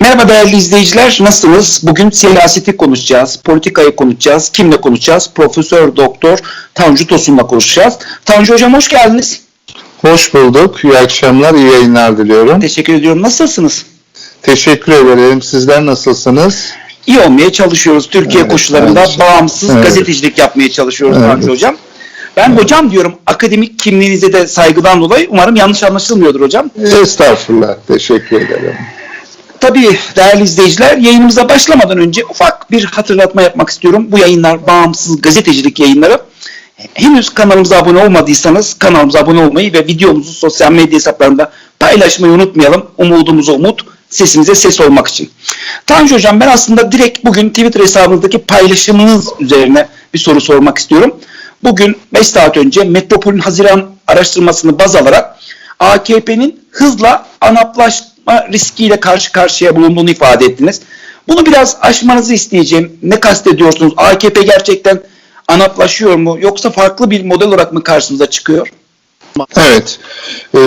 Merhaba değerli izleyiciler, nasılsınız? Bugün siyaseti konuşacağız, politikayı konuşacağız. Kimle konuşacağız? Profesör Doktor Tanju Tosun'la konuşacağız. Tanju Hocam hoş geldiniz. Hoş bulduk. İyi akşamlar, iyi yayınlar diliyorum. Teşekkür ediyorum. Nasılsınız? Teşekkür ederim. Sizler nasılsınız? İyi olmaya çalışıyoruz. Türkiye Evet, koşullarında evet. bağımsız Evet. gazetecilik yapmaya çalışıyoruz Evet. Tanju Hocam. Ben hocam diyorum, akademik kimliğinize de saygıdan dolayı umarım yanlış anlaşılmıyordur hocam. Estağfurullah. Teşekkür ederim. Tabii değerli izleyiciler yayınımıza başlamadan önce ufak bir hatırlatma yapmak istiyorum. Bu yayınlar bağımsız gazetecilik yayınları. Henüz kanalımıza abone olmadıysanız kanalımıza abone olmayı ve videomuzu sosyal medya hesaplarında paylaşmayı unutmayalım. Umudumuz umut, sesimize ses olmak için. Tanju Hocam ben aslında direkt bugün Twitter hesabınızdaki paylaşımınız üzerine bir soru sormak istiyorum. Bugün 5 saat önce Metropol'ün Haziran araştırmasını baz alarak AKP'nin hızla anaplaşma riskiyle karşı karşıya bulunduğunu ifade ettiniz. Bunu biraz aşmanızı isteyeceğim. Ne kastediyorsunuz? AKP gerçekten anaplaşıyor mu? Yoksa farklı bir model olarak mı karşımıza çıkıyor? Evet. Ee,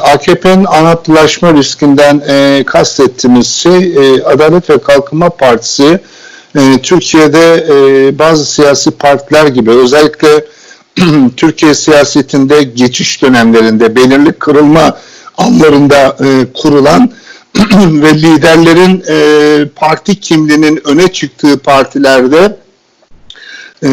AKP'nin anlatılaşma riskinden e, kastettiğimiz şey e, Adalet ve Kalkınma Partisi e, Türkiye'de e, bazı siyasi partiler gibi özellikle Türkiye siyasetinde geçiş dönemlerinde belirli kırılma anlarında e, kurulan ve liderlerin e, parti kimliğinin öne çıktığı partilerde e,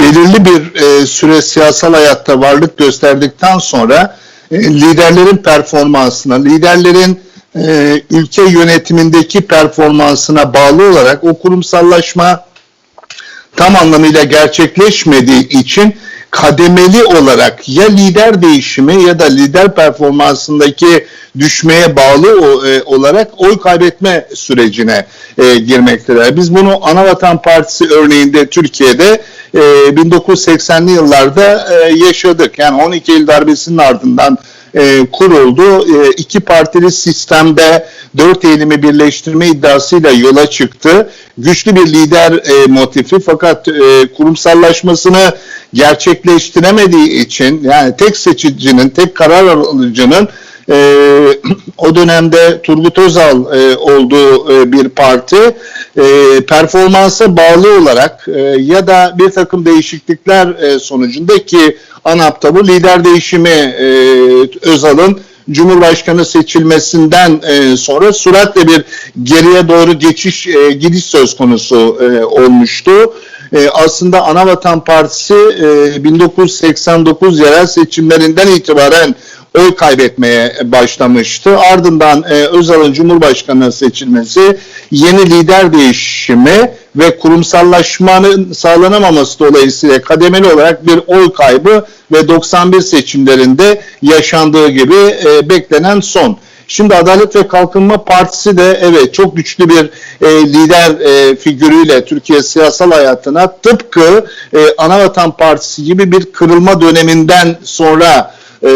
belirli bir e, süre siyasal hayatta varlık gösterdikten sonra e, liderlerin performansına, liderlerin e, ülke yönetimindeki performansına bağlı olarak o kurumsallaşma tam anlamıyla gerçekleşmediği için kademeli olarak ya lider değişimi ya da lider performansındaki düşmeye bağlı e, olarak oy kaybetme sürecine e, girmektedir. Biz bunu Anavatan Partisi örneğinde Türkiye'de e, 1980'li yıllarda e, yaşadık. Yani 12 Eylül darbesinin ardından e, kuruldu. E, iki partili sistemde dört eylemi birleştirme iddiasıyla yola çıktı. Güçlü bir lider e, motifi fakat e, kurumsallaşmasını gerçekleştiremediği için yani tek seçicinin, tek karar alıcının e, o dönemde Turgut Özal e, olduğu e, bir parti e, performansa bağlı olarak e, ya da bir takım değişiklikler e, sonucunda ki ANAP'ta bu lider değişimi e, Özal'ın Cumhurbaşkanı seçilmesinden e, sonra süratle bir geriye doğru geçiş e, gidiş söz konusu e, olmuştu. E, aslında Anavatan Partisi e, 1989 yerel seçimlerinden itibaren oy kaybetmeye başlamıştı. Ardından e, Özal'ın Cumhurbaşkanı seçilmesi, yeni lider değişimi ve kurumsallaşmanın sağlanamaması dolayısıyla kademeli olarak bir oy kaybı ve 91 seçimlerinde yaşandığı gibi e, beklenen son. Şimdi Adalet ve Kalkınma Partisi de evet çok güçlü bir e, lider e, figürüyle Türkiye siyasal hayatına tıpkı e, Anavatan Partisi gibi bir kırılma döneminden sonra e,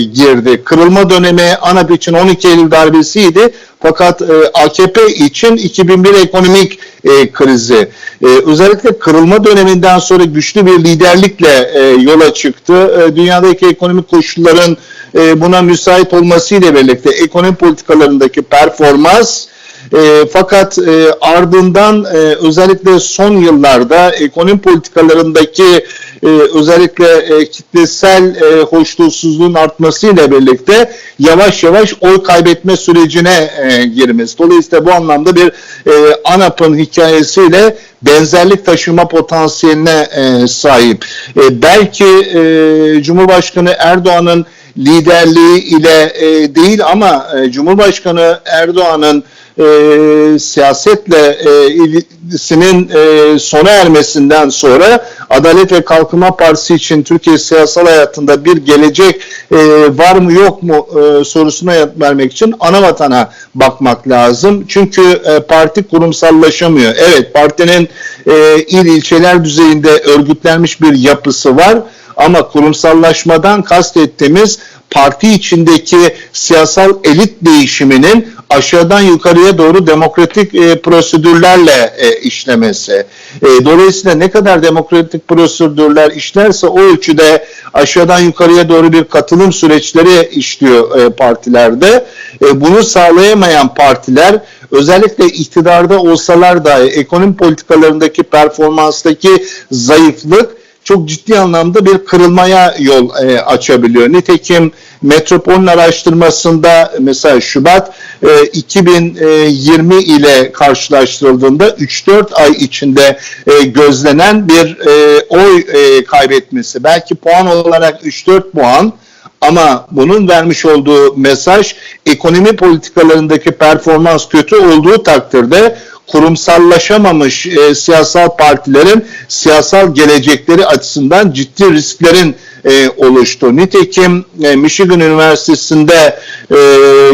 girdi. Kırılma dönemi ANAP için 12 Eylül darbesiydi. Fakat e, AKP için 2001 ekonomik e, krizi. E, özellikle kırılma döneminden sonra güçlü bir liderlikle e, yola çıktı. E, dünyadaki ekonomik koşulların e, buna müsait olmasıyla birlikte ekonomi politikalarındaki performans e, fakat e, ardından e, özellikle son yıllarda ekonomi politikalarındaki e, özellikle e, kitlesel e, hoşnutsuzluğun artmasıyla birlikte yavaş yavaş oy kaybetme sürecine e, girmesi. Dolayısıyla bu anlamda bir e, ANAP'ın hikayesiyle benzerlik taşıma potansiyeline e, sahip. E, belki e, Cumhurbaşkanı Erdoğan'ın liderliği ile e, değil ama e, Cumhurbaşkanı Erdoğan'ın e, siyasetle e, ilgisinin e, sona ermesinden sonra Adalet ve Kalkınma Partisi için Türkiye siyasal hayatında bir gelecek e, var mı yok mu e, sorusuna yanıt vermek için ana vatana bakmak lazım. Çünkü e, parti kurumsallaşamıyor. Evet partinin e, il ilçeler düzeyinde örgütlenmiş bir yapısı var ama kurumsallaşmadan kastettiğimiz parti içindeki siyasal elit değişiminin aşağıdan yukarıya doğru demokratik e, prosedürlerle e, işlemesi. E, dolayısıyla ne kadar demokratik prosedürler işlerse o ölçüde aşağıdan yukarıya doğru bir katılım süreçleri işliyor e, partilerde. E, bunu sağlayamayan partiler özellikle iktidarda olsalar dahi ekonomi politikalarındaki performanstaki zayıflık çok ciddi anlamda bir kırılmaya yol e, açabiliyor. Nitekim Metropol'ün araştırmasında mesela Şubat e, 2020 ile karşılaştırıldığında 3-4 ay içinde e, gözlenen bir e, oy e, kaybetmesi. Belki puan olarak 3-4 puan ama bunun vermiş olduğu mesaj ekonomi politikalarındaki performans kötü olduğu takdirde kurumsallaşamamış e, siyasal partilerin siyasal gelecekleri açısından ciddi risklerin e, oluştu. Nitekim e, Michigan Üniversitesi'nde e,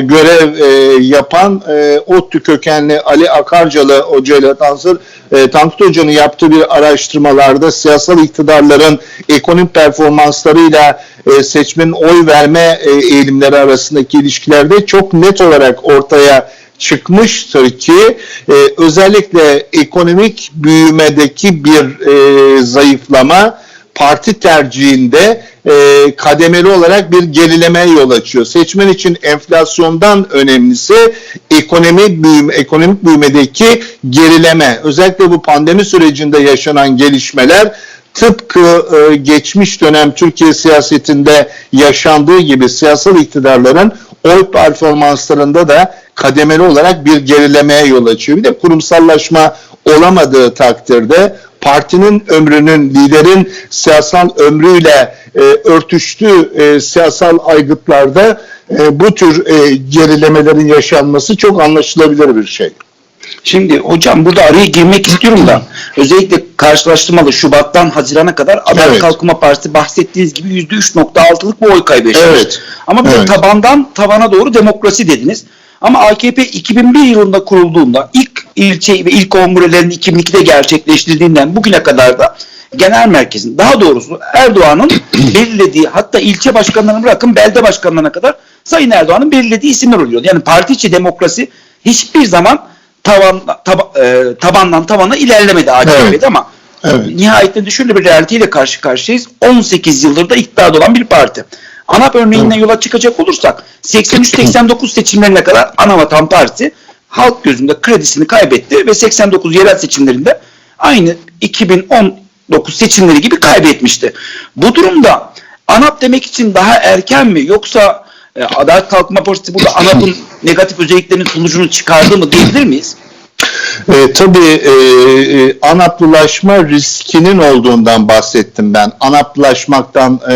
görev e, yapan e, ODTÜ kökenli Ali Akarcalı Hoca ile Tansır e, Tankut Hoca'nın yaptığı bir araştırmalarda siyasal iktidarların ekonomik performanslarıyla e, seçmenin oy verme e, eğilimleri arasındaki ilişkilerde çok net olarak ortaya çıkmıştır ki e, özellikle ekonomik büyümedeki bir e, zayıflama parti tercihinde e, kademeli olarak bir gerilemeye yol açıyor. Seçmen için enflasyondan önemlisi ekonomi büyüme, ekonomik büyümedeki gerileme. Özellikle bu pandemi sürecinde yaşanan gelişmeler tıpkı e, geçmiş dönem Türkiye siyasetinde yaşandığı gibi siyasal iktidarların oy performanslarında da kademeli olarak bir gerilemeye yol açıyor. Bir de kurumsallaşma olamadığı takdirde partinin ömrünün, liderin siyasal ömrüyle e, örtüştüğü e, siyasal aygıtlarda e, bu tür e, gerilemelerin yaşanması çok anlaşılabilir bir şey. Şimdi hocam burada araya girmek istiyorum da özellikle karşılaştırmalı Şubat'tan Haziran'a kadar Adalet Evet. Kalkınma Partisi bahsettiğiniz gibi %3.6'lık bir oy kaybı yaşamış. Evet. Ama bir Evet. tabandan tavana doğru demokrasi dediniz. Ama AKP 2001 yılında kurulduğunda ilk ilçe ve ilk kongrelerini 2002'de gerçekleştirdiğinden bugüne kadar da genel merkezin daha doğrusu Erdoğan'ın belirlediği hatta ilçe başkanlarını bırakın belde başkanlarına kadar Sayın Erdoğan'ın belirlediği isimler oluyor. Yani parti içi demokrasi hiçbir zaman tavan, taba- e, tabandan tavana ilerlemedi AKP'de Evet. ama Evet. nihayetinde şöyle bir realiteyle karşı karşıyayız. 18 yıldır da iktidarda olan bir parti. ANAP örneğinden yola çıkacak olursak 83-89 seçimlerine kadar Anavatan Parti halk gözünde kredisini kaybetti ve 89 yerel seçimlerinde aynı 2019 seçimleri gibi kaybetmişti. Bu durumda ANAP demek için daha erken mi yoksa e, Adalet Kalkınma Partisi burada ANAP'ın negatif özelliklerinin sonucunu çıkardı mı diyebilir miyiz? E, tabii e, e, anaplılaşma riskinin olduğundan bahsettim ben. Anaplılaşmaktan e,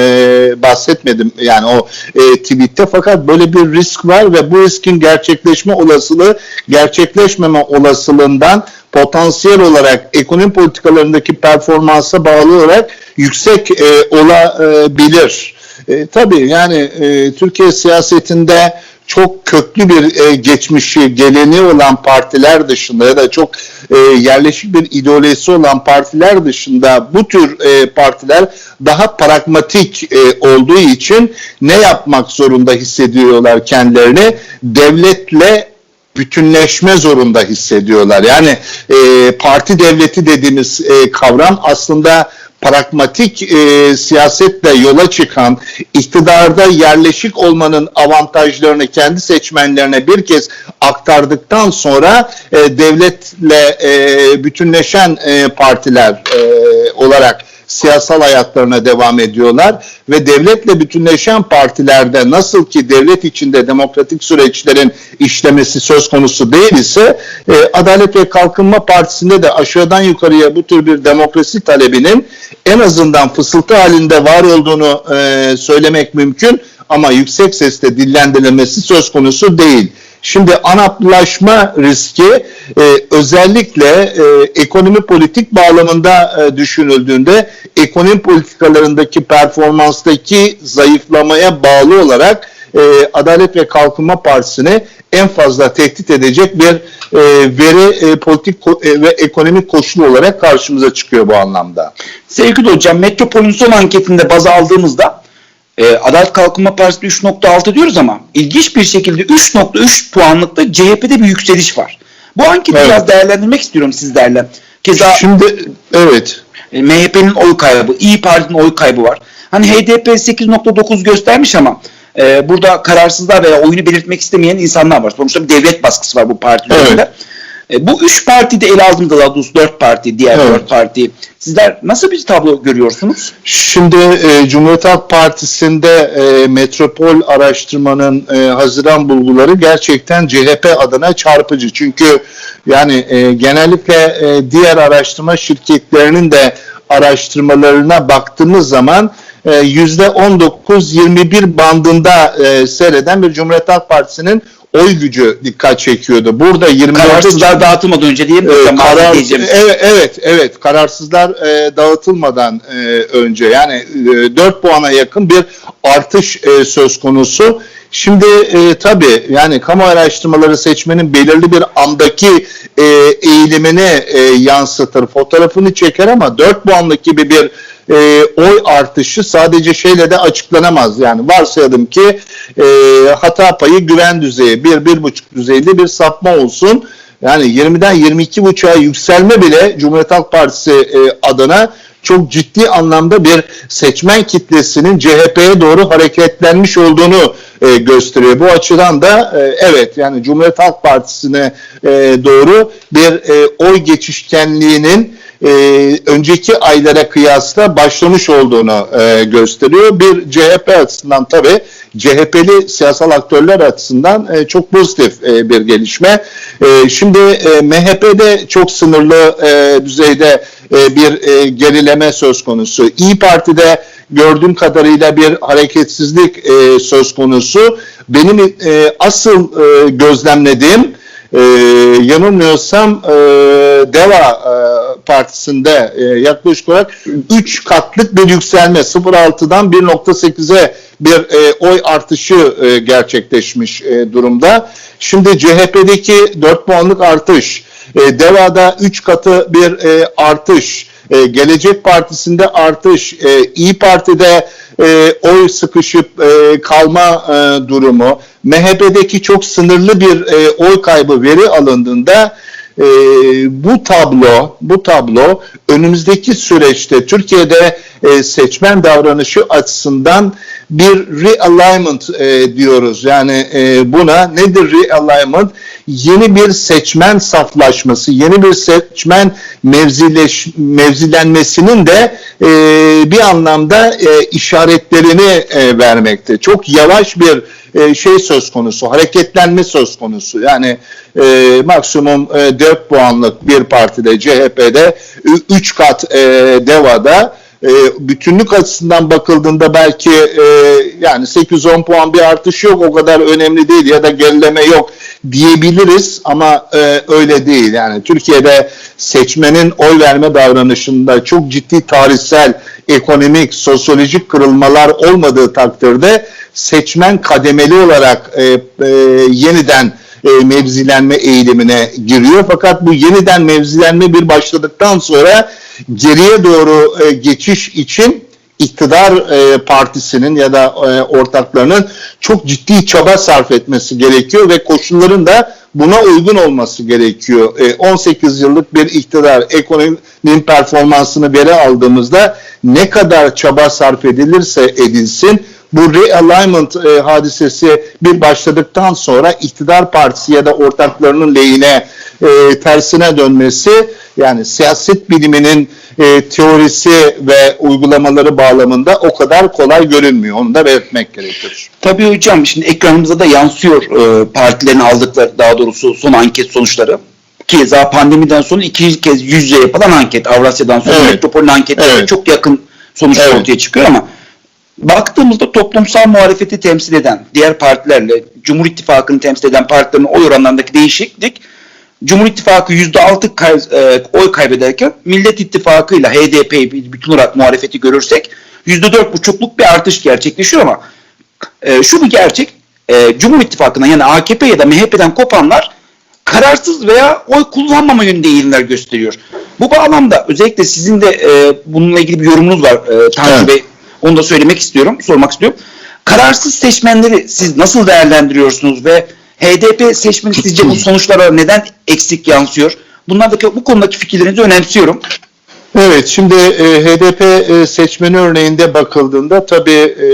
bahsetmedim yani o e, tweette fakat böyle bir risk var ve bu riskin gerçekleşme olasılığı gerçekleşmeme olasılığından potansiyel olarak ekonomi politikalarındaki performansa bağlı olarak yüksek e, olabilir. E, tabii yani e, Türkiye siyasetinde çok köklü bir e, geçmişi, geleneği olan partiler dışında ya da çok e, yerleşik bir ideolojisi olan partiler dışında bu tür e, partiler daha pragmatik e, olduğu için ne yapmak zorunda hissediyorlar kendilerini? Devletle bütünleşme zorunda hissediyorlar. Yani e, parti devleti dediğimiz e, kavram aslında pragmatik e, siyasetle yola çıkan, iktidarda yerleşik olmanın avantajlarını kendi seçmenlerine bir kez aktardıktan sonra e, devletle e, bütünleşen e, partiler e, olarak siyasal hayatlarına devam ediyorlar ve devletle bütünleşen partilerde nasıl ki devlet içinde demokratik süreçlerin işlemesi söz konusu değil ise e, Adalet ve Kalkınma Partisi'nde de aşağıdan yukarıya bu tür bir demokrasi talebinin en azından fısıltı halinde var olduğunu e, söylemek mümkün ama yüksek sesle dillendirilmesi söz konusu değil. Şimdi anaplaşma riski e, özellikle e, ekonomi politik bağlamında e, düşünüldüğünde ekonomi politikalarındaki performanstaki zayıflamaya bağlı olarak e, Adalet ve Kalkınma Partisi'ni en fazla tehdit edecek bir e, veri e, politik e, ve ekonomik koşul olarak karşımıza çıkıyor bu anlamda. Sevgili hocam Metropol'ün son anketinde baz aldığımızda E, Adalet Kalkınma Partisi 3.6 diyoruz ama ilginç bir şekilde 3.3 puanlıkta CHP'de bir yükseliş var. Bu anketi Evet. biraz değerlendirmek istiyorum sizlerle. Keza Şimdi evet. e, MHP'nin oy kaybı, İyi Parti'nin oy kaybı var. Hani HDP 8.9 göstermiş ama e, burada kararsızlar veya oyunu belirtmek istemeyen insanlar var. Sonuçta bir devlet baskısı var bu parti Evet. E, bu üç parti de ele aldığımızda daha doğrusu dört parti, diğer Evet. dört parti. Sizler nasıl bir tablo görüyorsunuz? Şimdi e, Cumhuriyet Halk Partisi'nde e, metropol araştırmanın e, Haziran bulguları gerçekten CHP adına çarpıcı. Çünkü yani e, genellikle e, diğer araştırma şirketlerinin de araştırmalarına baktığımız zaman yüzde 19-21 bandında e, seyreden bir Cumhuriyet Halk Partisi'nin oy gücü dikkat çekiyordu. Burada 24 Kararsızlar dağıtılmadan önce diye mi? hocam? karar, evet, evet, evet. Kararsızlar e, dağıtılmadan e, önce yani e, 4 puana yakın bir artış e, söz konusu. Şimdi e, tabii yani kamu araştırmaları seçmenin belirli bir andaki e, eğilimini e, yansıtır, fotoğrafını çeker ama 4 puanlık gibi bir e, oy artışı sadece şeyle de açıklanamaz. Yani varsayalım ki e, hata payı güven düzeyi 1-1,5 düzeyinde bir sapma olsun. Yani 20'den 22,5'a yükselme bile Cumhuriyet Halk Partisi e, adına çok ciddi anlamda bir seçmen kitlesinin CHP'ye doğru hareketlenmiş olduğunu e, gösteriyor. Bu açıdan da e, evet yani Cumhuriyet Halk Partisi'ne e, doğru bir e, oy geçişkenliğinin e, önceki aylara kıyasla başlamış olduğunu e, gösteriyor. Bir CHP açısından tabii CHP'li siyasal aktörler açısından e, çok pozitif e, bir gelişme. E, şimdi e, MHP'de çok sınırlı e, düzeyde e, bir e, gerileme söz konusu. İyi Parti'de gördüğüm kadarıyla bir hareketsizlik e, söz konusu. Benim e, asıl e, gözlemlediğim e, yanılmıyorsam e, DEVA e, partisinde e, yaklaşık olarak 3 katlık bir yükselme 0.6'dan 1.8'e bir e, oy artışı e, gerçekleşmiş e, durumda. Şimdi CHP'deki 4 puanlık artış, e, DEVA'da 3 katı bir e, artış, e, Gelecek Partisi'nde artış, e, İyi Parti'de e, oy sıkışıp e, kalma e, durumu, MHP'deki çok sınırlı bir e, oy kaybı veri alındığında e, bu tablo, bu tablo önümüzdeki süreçte Türkiye'de e, seçmen davranışı açısından bir realignment e, diyoruz. Yani e, buna nedir realignment? Yeni bir seçmen saflaşması, yeni bir seçmen mevzileş, mevzilenmesinin de e, bir anlamda e, işaretlerini e, vermekte. Çok yavaş bir e, şey söz konusu, hareketlenme söz konusu. Yani e, maksimum e, 4 puanlık bir partide CHP'de 3 kat e, DEVA'da e, bütünlük açısından bakıldığında belki e, yani 8-10 puan bir artış yok o kadar önemli değil ya da gerileme yok diyebiliriz ama e, öyle değil. Yani Türkiye'de seçmenin oy verme davranışında çok ciddi tarihsel, ekonomik, sosyolojik kırılmalar olmadığı takdirde seçmen kademeli olarak e, e, yeniden e, mevzilenme eğilimine giriyor. Fakat bu yeniden mevzilenme bir başladıktan sonra geriye doğru e, geçiş için iktidar e, partisinin ya da e, ortaklarının çok ciddi çaba sarf etmesi gerekiyor ve koşulların da buna uygun olması gerekiyor. E, 18 yıllık bir iktidar ekonominin performansını veri aldığımızda ne kadar çaba sarf edilirse edilsin bu realignment e, hadisesi bir başladıktan sonra iktidar partisi ya da ortaklarının lehine e, tersine dönmesi yani siyaset biliminin e, teorisi ve uygulamaları bağlamında o kadar kolay görünmüyor. Onu da belirtmek gerekir. Tabii hocam şimdi ekranımıza da yansıyor e, partilerin aldıkları daha doğrusu son anket sonuçları. Keza pandemiden sonra iki kez yüz yüze yapılan anket Avrasya'dan sonra Evet. metropolün anketleri Evet. çok yakın sonuçlar Evet. ortaya çıkıyor ama baktığımızda toplumsal muhalefeti temsil eden diğer partilerle Cumhur İttifakı'nı temsil eden partilerin oy oranlarındaki değişiklik Cumhur İttifakı %6 kay, e, oy kaybederken Millet İttifakı ile HDP'yi bütün olarak muhalefeti görürsek %4,5'luk bir artış gerçekleşiyor ama e, şu bir gerçek e, Cumhur İttifakı'ndan yani AKP ya da MHP'den kopanlar kararsız veya oy kullanmama yönünde eğilimler gösteriyor. Bu bağlamda özellikle sizin de e, bununla ilgili bir yorumunuz var e, Tanju Evet. Bey. Onu da söylemek istiyorum, sormak istiyorum. Kararsız seçmenleri siz nasıl değerlendiriyorsunuz ve HDP seçmeni sizce bu sonuçlara neden eksik yansıyor? Bunlardaki bu konudaki fikirlerinizi önemsiyorum. Evet, şimdi e, HDP e, seçmeni örneğinde bakıldığında tabii e,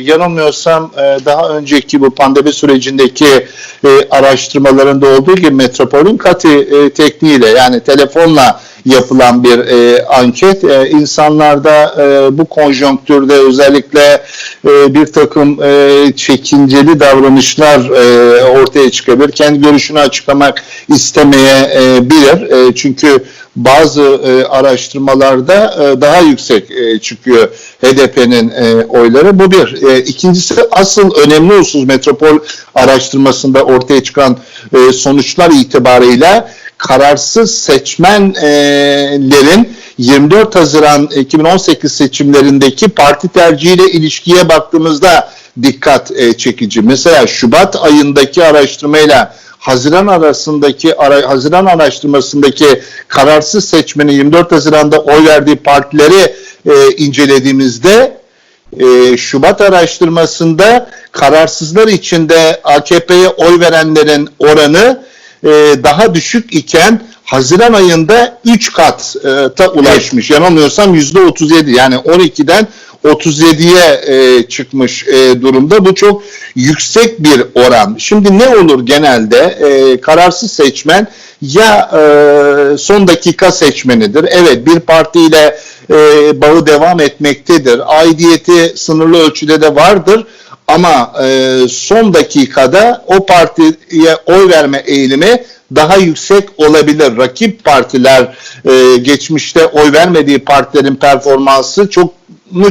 yanılmıyorsam e, daha önceki bu pandemi sürecindeki e, araştırmalarında olduğu gibi Metropol'ün kati e, tekniğiyle yani telefonla yapılan bir e, anket e, insanlarda e, bu konjonktürde özellikle e, bir takım e, çekinceli davranışlar e, ortaya çıkabilir. Kendi görüşünü açıklamak istemeye e. E, çünkü bazı e, araştırmalarda e, daha yüksek e, çıkıyor HDP'nin e, oyları. Bu bir. E, ikincisi asıl önemli husus metropol araştırmasında ortaya çıkan e, sonuçlar itibarıyla kararsız seçmenlerin 24 Haziran 2018 seçimlerindeki parti tercihiyle ilişkiye baktığımızda dikkat e, çekici. Mesela Şubat ayındaki araştırmayla Haziran arasındaki ara, Haziran araştırmasındaki kararsız seçmenin 24 Haziran'da oy verdiği partileri e, incelediğimizde e, Şubat araştırmasında kararsızlar içinde AKP'ye oy verenlerin oranı e, daha düşük iken Haziran ayında 3 kata ulaşmış. Yanılmıyorsam %37 yani 12'den 37'ye e, çıkmış e, durumda. Bu çok yüksek bir oran. Şimdi ne olur genelde? E, kararsız seçmen ya e, son dakika seçmenidir. Evet bir partiyle e, bağı devam etmektedir. Aidiyeti sınırlı ölçüde de vardır. Ama e, son dakikada o partiye oy verme eğilimi daha yüksek olabilir. Rakip partiler e, geçmişte oy vermediği partilerin performansı çok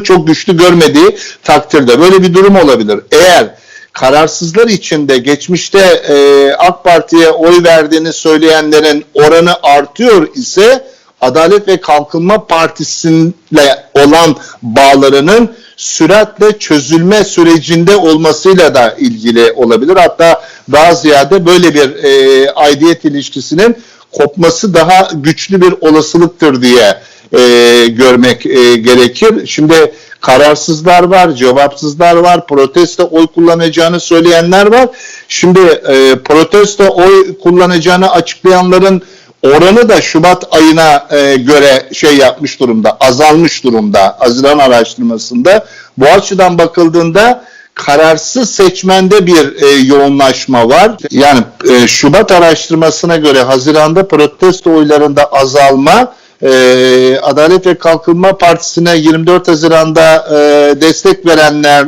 çok güçlü görmediği takdirde böyle bir durum olabilir. Eğer kararsızlar içinde geçmişte e, AK Parti'ye oy verdiğini söyleyenlerin oranı artıyor ise Adalet ve Kalkınma Partisi'yle olan bağlarının süratle çözülme sürecinde olmasıyla da ilgili olabilir. Hatta daha ziyade böyle bir e, aidiyet ilişkisinin kopması daha güçlü bir olasılıktır diye e, görmek e, gerekir. Şimdi kararsızlar var, cevapsızlar var, protesto oy kullanacağını söyleyenler var. Şimdi e, protesto oy kullanacağını açıklayanların oranı da Şubat ayına e, göre şey yapmış durumda, azalmış durumda Haziran araştırmasında. Bu açıdan bakıldığında kararsız seçmende bir e, yoğunlaşma var. Yani e, Şubat araştırmasına göre Haziran'da protesto oylarında azalma, e, Adalet ve Kalkınma Partisi'ne 24 Haziran'da e, destek verenler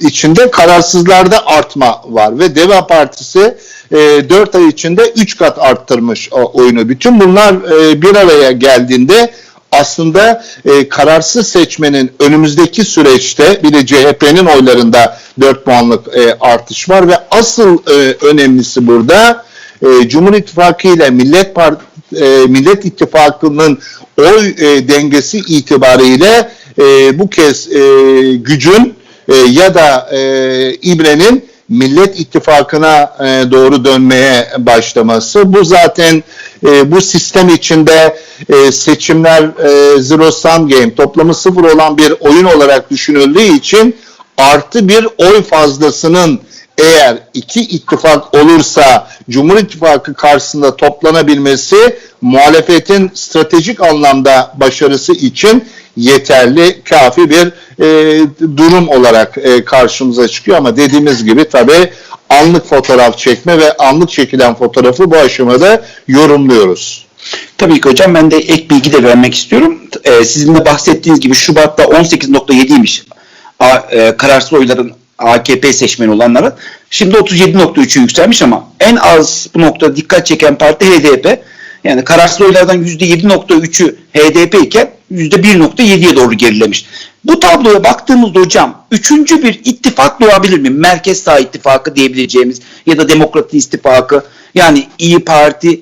içinde kararsızlarda artma var ve Deva Partisi e, 4 ay içinde 3 kat arttırmış o oyunu. Bütün bunlar e, bir araya geldiğinde aslında e, kararsız seçmenin önümüzdeki süreçte bir de CHP'nin oylarında 4 puanlık e, artış var ve asıl e, önemlisi burada e, Cumhur İttifakı ile Millet Part e, Millet İttifakı'nın oy e, dengesi itibariyle e, bu kez e, gücün e, ya da e, İbre'nin Millet İttifakı'na e, doğru dönmeye başlaması. Bu zaten e, bu sistem içinde e, seçimler e, zero sum game toplamı sıfır olan bir oyun olarak düşünüldüğü için artı bir oy fazlasının eğer iki ittifak olursa Cumhur İttifakı karşısında toplanabilmesi muhalefetin stratejik anlamda başarısı için yeterli, kafi bir e, durum olarak e, karşımıza çıkıyor. Ama dediğimiz gibi tabii anlık fotoğraf çekme ve anlık çekilen fotoğrafı bu aşamada yorumluyoruz. Tabii ki hocam ben de ek bilgi de vermek istiyorum. Ee, sizin de bahsettiğiniz gibi Şubat'ta 18.7'ymiş e, kararsız oyların AKP seçmeni olanların. Şimdi 37.3'ü yükselmiş ama en az bu noktada dikkat çeken parti HDP. Yani kararsız oylardan %7.3'ü HDP iken %1.7'ye doğru gerilemiş. Bu tabloya baktığımızda hocam üçüncü bir ittifak doğabilir mi? Merkez sağ ittifakı diyebileceğimiz ya da Demokrat İttifakı yani İyi Parti,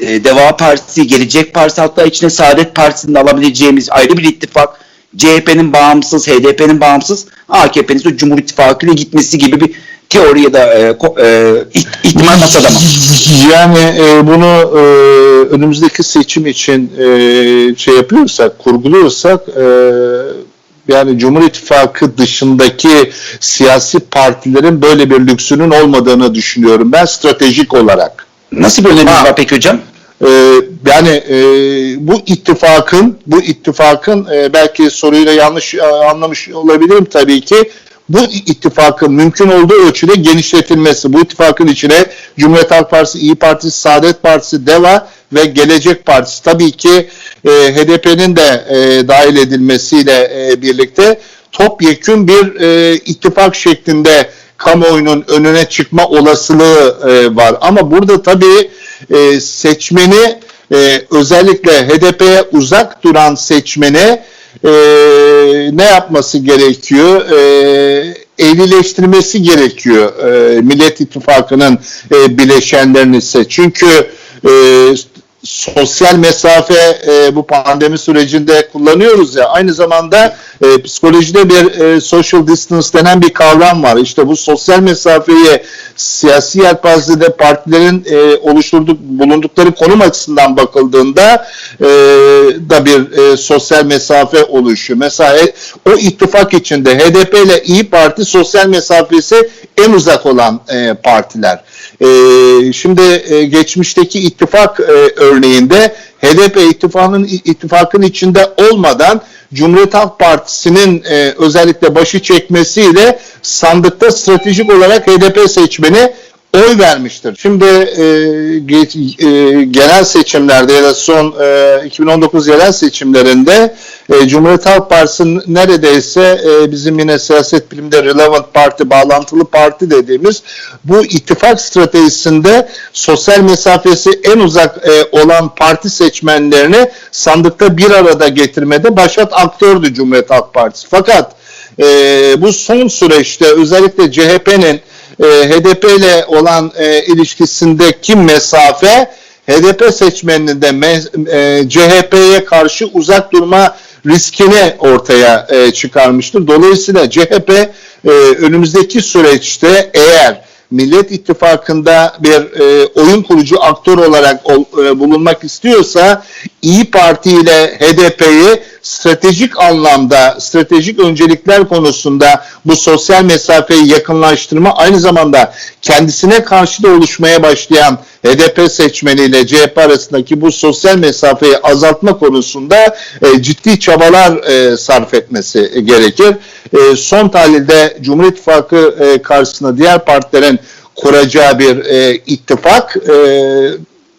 e, Deva Partisi, Gelecek Partisi hatta içine Saadet Partisi'nin alabileceğimiz ayrı bir ittifak. CHP'nin bağımsız, HDP'nin bağımsız, AKP'nin Cumhur İttifakı ile gitmesi gibi bir teori ya da e, e, iht- ihtimal masada mı? Yani e, bunu e, önümüzdeki seçim için e, şey yapıyorsak, kurguluyorsak e, Yani Cumhur İttifakı dışındaki siyasi partilerin böyle bir lüksünün olmadığını düşünüyorum ben stratejik olarak. Nasıl bir öneriniz var peki hocam? Ee, yani e, bu ittifakın bu ittifakın e, belki soruyla yanlış e, anlamış olabilirim tabii ki bu ittifakın mümkün olduğu ölçüde genişletilmesi, bu ittifakın içine Cumhuriyet Halk Partisi, İyi Partisi, Saadet Partisi, DEVA ve Gelecek Partisi tabii ki e, HDP'nin de e, dahil edilmesiyle e, birlikte topyekün bir e, ittifak şeklinde kamuoyunun önüne çıkma olasılığı e, var. Ama burada tabii e, seçmeni e, özellikle HDP'ye uzak duran seçmeni e, ne yapması gerekiyor? E, ehlileştirmesi gerekiyor e, Millet İttifakı'nın e, bileşenlerini ise. Çünkü e, sosyal mesafe e, bu pandemi sürecinde kullanıyoruz ya aynı zamanda e, psikolojide bir e, social distance denen bir kavram var. İşte bu sosyal mesafeyi siyasi yelpazede partilerin e, oluşturduk bulundukları konum açısından bakıldığında e, da bir e, sosyal mesafe oluşuyor. Mesela e, o ittifak içinde HDP ile İyi Parti sosyal mesafesi en uzak olan e, partiler. E, şimdi e, geçmişteki ittifak e, örneğinde HDP ittifakın ittifakın içinde olmadan Cumhuriyet Halk Partisi'nin e, özellikle başı çekmesiyle sandıkta stratejik olarak HDP seçmeni oy vermiştir. Şimdi e, geç, e, genel seçimlerde ya da son e, 2019 yerel seçimlerinde e, Cumhuriyet Halk Partisi neredeyse e, bizim yine siyaset bilimde relevant parti, bağlantılı parti dediğimiz bu ittifak stratejisinde sosyal mesafesi en uzak e, olan parti seçmenlerini sandıkta bir arada getirmede başat aktördü Cumhuriyet Halk Partisi. Fakat e, bu son süreçte özellikle CHP'nin e, HDP ile olan e, ilişkisindeki mesafe HDP seçmeninin de e, CHP'ye karşı uzak durma riskini ortaya e, çıkarmıştır. Dolayısıyla CHP e, önümüzdeki süreçte eğer Millet İttifakı'nda bir e, oyun kurucu aktör olarak ol- e, bulunmak istiyorsa İyi Parti ile HDP'yi stratejik anlamda, stratejik öncelikler konusunda bu sosyal mesafeyi yakınlaştırma aynı zamanda kendisine karşı da oluşmaya başlayan HDP seçmeniyle CHP arasındaki bu sosyal mesafeyi azaltma konusunda e, ciddi çabalar e, sarf etmesi gerekir. E, son tahlilde Cumhur İttifakı e, karşısında diğer partilerin kuracağı bir e, ittifak e,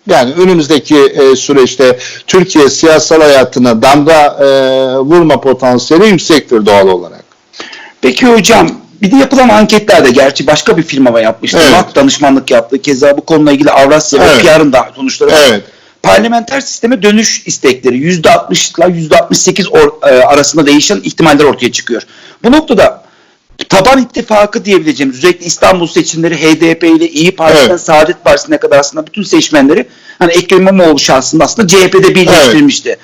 yani önümüzdeki e, süreçte Türkiye siyasal hayatına damga e, vurma potansiyeli yüksektir doğal olarak. Peki hocam bir de yapılan anketlerde gerçi başka bir firma yapmıştı. Evet. MAK danışmanlık yaptı. Keza bu konuyla ilgili Avrasya Evet. ve PR'ın da sonuçları var. Evet. Parlamenter sisteme dönüş istekleri %60 ile %68 or- e, arasında değişen ihtimaller ortaya çıkıyor. Bu noktada taban ittifakı diyebileceğimiz özellikle İstanbul seçimleri HDP ile İyi Parti'den Evet. Saadet Partisi'ne kadar aslında bütün seçmenleri hani Ekrem İmamoğlu şahsında aslında CHP'de birleştirmişti.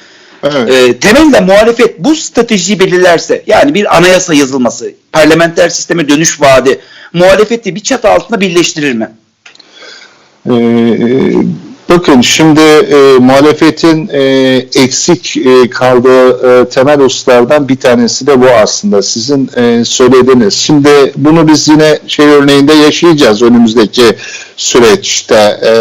Evet. E, temelde muhalefet bu stratejiyi belirlerse yani bir anayasa yazılması, parlamenter sisteme dönüş vaadi muhalefeti bir çatı altında birleştirir mi? Ee, bakın şimdi e, muhalefetin e, eksik e, kaldığı e, temel hususlardan bir tanesi de bu aslında sizin e, söylediğiniz. Şimdi bunu biz yine şey örneğinde yaşayacağız önümüzdeki süreçte. E,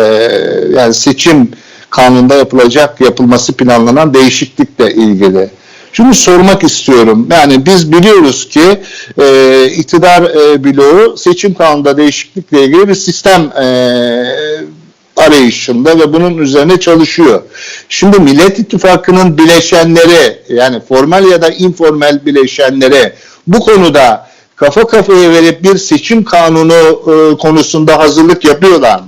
yani seçim kanunda yapılacak, yapılması planlanan değişiklikle ilgili. Şunu sormak istiyorum. Yani biz biliyoruz ki e, iktidar e, bloğu seçim kanununda değişiklikle ilgili bir sistem e, arayışında ve bunun üzerine çalışıyor. Şimdi Millet İttifakı'nın bileşenleri yani formal ya da informal bileşenleri bu konuda kafa kafaya verip bir seçim kanunu e, konusunda hazırlık yapıyorlar mı?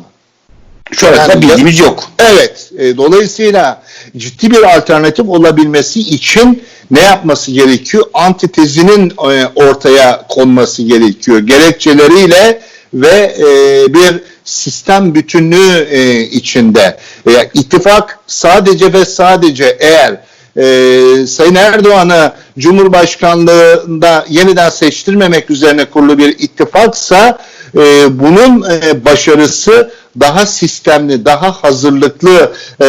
Şu anda Yani- bildiğimiz yok. Evet. e, dolayısıyla ciddi bir alternatif olabilmesi için ne yapması gerekiyor? Antitezinin e, ortaya konması gerekiyor. Gerekçeleriyle ve e, bir sistem bütünlüğü e, içinde. E, ittifak sadece ve sadece eğer e, Sayın Erdoğan'ı Cumhurbaşkanlığında yeniden seçtirmemek üzerine kurulu bir ittifaksa e, bunun e, başarısı daha sistemli, daha hazırlıklı, e,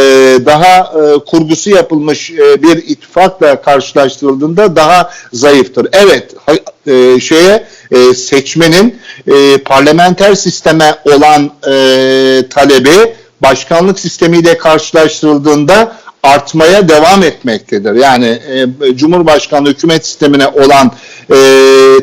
daha e, kurgusu yapılmış e, bir ittifakla karşılaştırıldığında daha zayıftır. Evet, e, şeye e, seçmenin e, parlamenter sisteme olan e, talebi başkanlık sistemiyle karşılaştırıldığında artmaya devam etmektedir. Yani e, Cumhurbaşkanlığı hükümet sistemine olan e,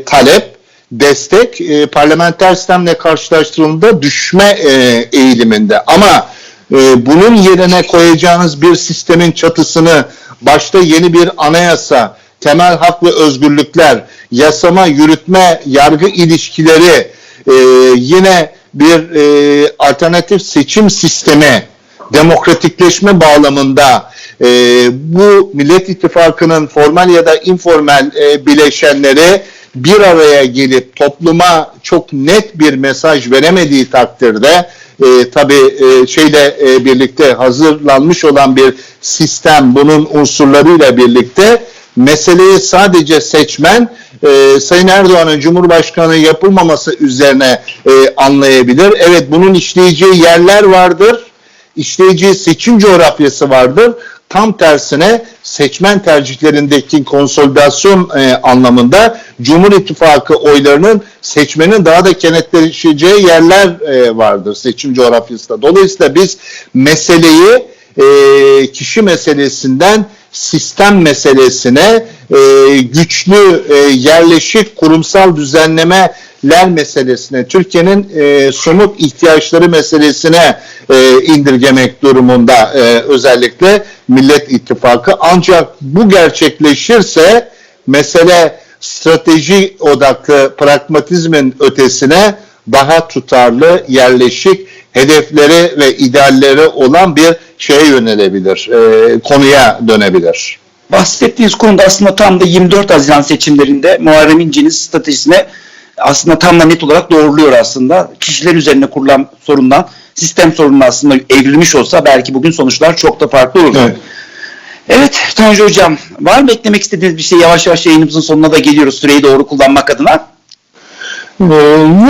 talep destek e, parlamenter sistemle karşılaştırıldığında düşme e, eğiliminde. Ama e, bunun yerine koyacağınız bir sistemin çatısını başta yeni bir anayasa, temel hak ve özgürlükler, yasama, yürütme, yargı ilişkileri, e, yine bir e, alternatif seçim sistemi, demokratikleşme bağlamında e, bu Millet İttifakı'nın formal ya da informal e, bileşenleri bir araya gelip topluma çok net bir mesaj veremediği takdirde e, tabii e, şeyle e, birlikte hazırlanmış olan bir sistem bunun unsurlarıyla birlikte meseleyi sadece seçmen e, Sayın Erdoğan'ın Cumhurbaşkanı yapılmaması üzerine e, anlayabilir. Evet bunun işleyeceği yerler vardır işleyeceği seçim coğrafyası vardır. Tam tersine seçmen tercihlerindeki konsolidasyon e, anlamında Cumhur İttifakı oylarının seçmenin daha da kenetleşeceği yerler e, vardır seçim coğrafyasında. Dolayısıyla biz meseleyi e, kişi meselesinden sistem meselesine e, güçlü e, yerleşik kurumsal düzenlemeler meselesine Türkiye'nin e, somut ihtiyaçları meselesine e, indirgemek durumunda e, özellikle Millet İttifakı. Ancak bu gerçekleşirse mesele strateji odaklı pragmatizmin ötesine daha tutarlı, yerleşik hedefleri ve idealleri olan bir şeye yönelebilir, e, konuya dönebilir. Bahsettiğiniz konuda aslında tam da 24 Haziran seçimlerinde Muharrem İnce'nin stratejisine aslında tam da net olarak doğruluyor aslında. Kişiler üzerine kurulan sorundan sistem sorununa aslında evrilmiş olsa belki bugün sonuçlar çok da farklı olurdu. Evet. Evet Tanju Hocam var mı eklemek istediğiniz bir şey? Yavaş yavaş yayınımızın sonuna da geliyoruz süreyi doğru kullanmak adına. Ee,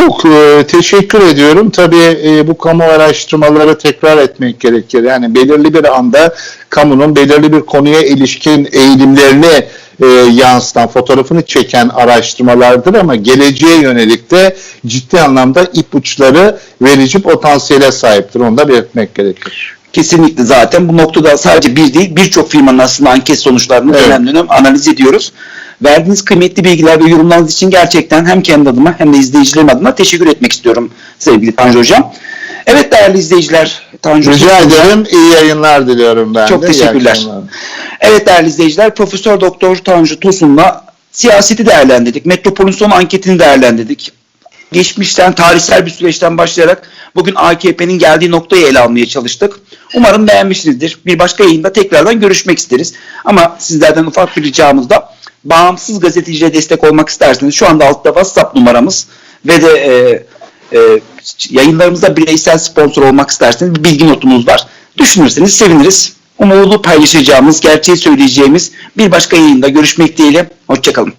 Yok, e, teşekkür ediyorum. Tabii e, bu kamu araştırmaları tekrar etmek gerekir. Yani belirli bir anda kamunun belirli bir konuya ilişkin eğilimlerini e, yansıtan, fotoğrafını çeken araştırmalardır ama geleceğe yönelik de ciddi anlamda ipuçları verici potansiyele sahiptir. Onu da belirtmek gerekir. Kesinlikle zaten bu noktada sadece bir değil birçok firmanın aslında anket sonuçlarını Evet. dönem dönem analiz ediyoruz. Verdiğiniz kıymetli bilgiler ve yorumlarınız için gerçekten hem kendi adıma hem de izleyicilerim adına teşekkür etmek istiyorum sevgili Tanju Hocam. Evet değerli izleyiciler. Tanju Rica ederim. İyi yayınlar diliyorum ben Çok de. Teşekkürler. Evet değerli izleyiciler, Profesör Doktor Tanju Tosun'la siyaseti değerlendirdik. Metropol'ün son anketini değerlendirdik. Geçmişten, tarihsel bir süreçten başlayarak bugün AKP'nin geldiği noktayı ele almaya çalıştık. Umarım beğenmişsinizdir. Bir başka yayında tekrardan görüşmek isteriz. Ama sizlerden ufak bir ricamız da bağımsız gazetecilere destek olmak isterseniz şu anda altta WhatsApp numaramız ve de e, e, yayınlarımızda bireysel sponsor olmak isterseniz bir bilgi notumuz var. Düşünürseniz seviniriz. Umudu paylaşacağımız, gerçeği söyleyeceğimiz bir başka yayında görüşmek dileğiyle. Hoşçakalın.